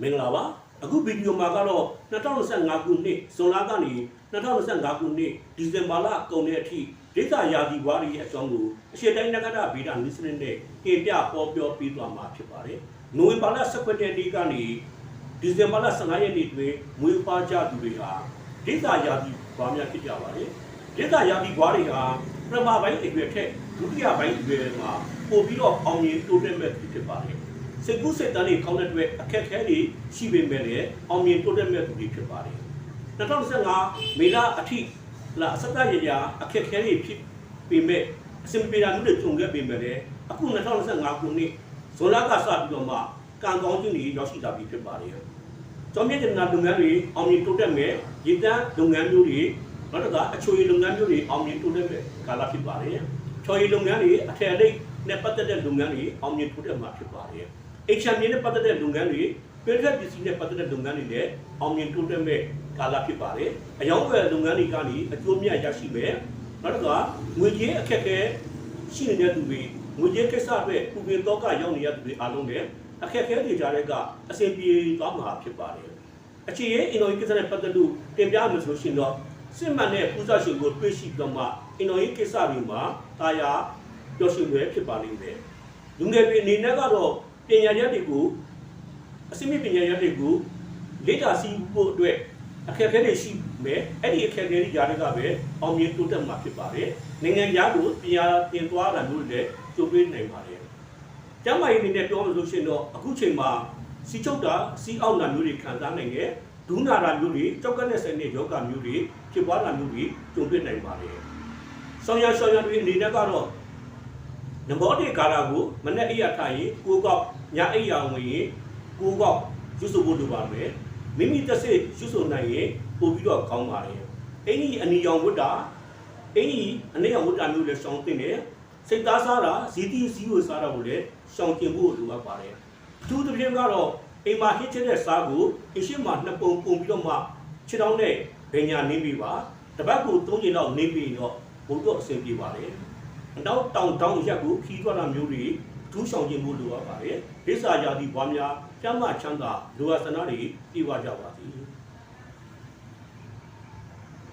မင်္ဂလာပါအခုဗီဒီယိုမှာကတော့2025ခုနှစ်ဇွန်လကနေ2025ခုနှစ်ဒီဇင်ဘာလကုန်တဲ့အထိဒေသရာသီဝါရီရဲ့အကြောင်းကိုအရှေ့တိုင်းနဂရဗီဒာနည်းစနစ်နဲ့တင်ပြပေါ်ပြောပြီးသွားမှာဖြစ်ပါတယ်နိုဝင်ဘာလ18ရက်နေ့ကနေဒီဇင်ဘာလ15ရက်နေ့တွင်မွေးဖွားကြသူတွေဟာဒေသရာသီဝါများဖြစ်ကြပါတယ်ဒေသရာသီဝါတွေဟာပထမပိုင်းအရွယ်ထက်ဒုတိယပိုင်းအရွယ်မှာပို့ပြီးတော့အောင်မြင်တိုးတက်မဲ့ဖြစ်ပါတယ် စိတ်ကူးစိတ်တမ်းတွေကောင်းတဲ့အတွက်အခက်အခဲတွေရှိပေမဲ့လည်းအောင်မြင်တိုးတက်မဲ့သူတွေဖြစ်ပါတယ်2015မေလအထိလာအစတရရအခက်အခဲတွေဖြစ်ပေမဲ့အစင်ပြေတာမျိုးတွေခြုံခဲ့ပေမဲ့လည်းအခု2025ခုနှစ်ဇွန်လကစပြီးတော့မှကံကောင်းခြင်းတွေရောက်ရှိလာပြီဖြစ်ပါတယ်ကျောင်းမြင့်တင်နာလုပ်ငန်းတွေအောင်မြင်တိုးတက်မဲ့ရည်တန်းလုပ်ငန်းမျိုးတွေနောက်တစ်ခါအချိုရည်လုပ်ငန်းမျိုးတွေအောင်မြင်တိုးတက်မဲ့ကာလဖြစ်ပါတယ်ချော်ရည်လုပ်ငန်းတွေအထည်အလိပ်နဲ့ပတ်သက်တဲ့လုပ်ငန်းတွေအောင်မြင်တိုးတက်မှာဖြစ်ပါတယ် HM နဲ့ပတ်သက်တဲ့လုပ်ငန်းတွေပြည်ထက်ပစ္စည်းနဲ့ပတ်သက်တဲ့လုပ်ငန်းတွေလည်းအောင်မြင်တိုးတက်မဲ့ကာလဖြစ်ပါတယ်။အယောင်းဝယ်လုပ်ငန်းတွေကနေအကျိုးမြတ်ရရှိမယ်။နောက်တစ်ခါငွေကြေးအခက်အခဲရှိနေတဲ့သူတွေငွေကြေးကိစ္စအတွက်ပူပင်တော့ကရောက်နေရသူတွေအားလုံးလည်းအခက်အခဲတွေကြားတဲ့ကအဆင်ပြေသွားမှာဖြစ်ပါတယ်။အခြေရေးအင်တော်ကြီးကိစ္စနဲ့ပတ်သက်လို့တင်ပြမယ်ဆိုရှင်တော့စစ်မှန်တဲ့ပူဇော်ရှင်ကိုတွေ့ရှိပြီးတော့မှအင်တော်ကြီးကိစ္စတွေမှာတာယာပျော်ရွှင်ွယ်ဖြစ်ပါလိမ့်မယ်။လူငယ်တွေအနေနဲ့ကတော့ ပညာရပ်တွေကိုအစိမ့်မြင့်ပညာရပ်တွေကိုလေ့လာစီးဖို့အတွက်အခက်အခဲတွေရှိမယ်အဲ့ဒီအခက်အခဲတွေကြားတွေကပဲအောင်မြင်တိုးတက်မှာဖြစ်ပါတယ်နိုင်ငံသားကိုပညာသင်သွားတာမျိုးတွေလည်းကြိုးပေးနိုင်ပါတယ်ကျမ်းမာရေးအနေနဲ့ပြောလို့ရှိရင်တော့အခုချိန်မှာစီချုပ်တာစီအောက်နာမျိုးတွေခံစားနိုင်တယ်ဒူးနာတာမျိုးတွေကြောက်ကနဲ့ဆယ်နဲ့ယောဂမျိုးတွေဖြစ်ပွားတာမျိုးတွေကြုံတွေ့နိုင်ပါတယ်ဆောင်းရဆောင်းရတွေအနေနဲ့ကတော့ နဘောတေကာရာကိုမနဲ့အိယာထိုင်ရင်ကိုကောက်ညအိယာဝင်ရင်ကိုကောက်ရွတ်ဆိုဖို့လိုပါမယ်မိမိတစ်စိရွတ်ဆိုနိုင်ရင်ပို့ပြီးတော့ကောင်းပါတယ်အင်းကြီးအနီရောင်ဝတ်တာအင်းကြီးအနေရောင်ဝတ်တာမျိုးလည်းရှောင်းတင်တယ်စိတ်သားစားတာဇီတိဇီဝစားတာကိုလည်းရှောင်းကျင်ဖို့လိုအပ်ပါတယ်အထူးသဖြင့်ကတော့အိမ်မှာဟစ်ချတဲ့စားကိုအရှိမနှစ်ပုံပုံပြီးတော့မှခြေထောက်နဲ့ဗညာနင်းပြီးပါတပတ်ကို၃ချိန်လောက်နင်းပြီးတော့ဘုံတော့အဆင်ပြေပါတယ် နောက်တောင်တောင်ရက်ကိုခီးထွက်တာမျိုးတွေထူးဆောင်ခြင်းမှုလိုအပ်ပါတယ်။ဒိဋ္ဌာယာတိဘွားများကျမ်းမာချမ်းသာလိုအပ်စနာတွေပြည့်ဝကြပါသည်။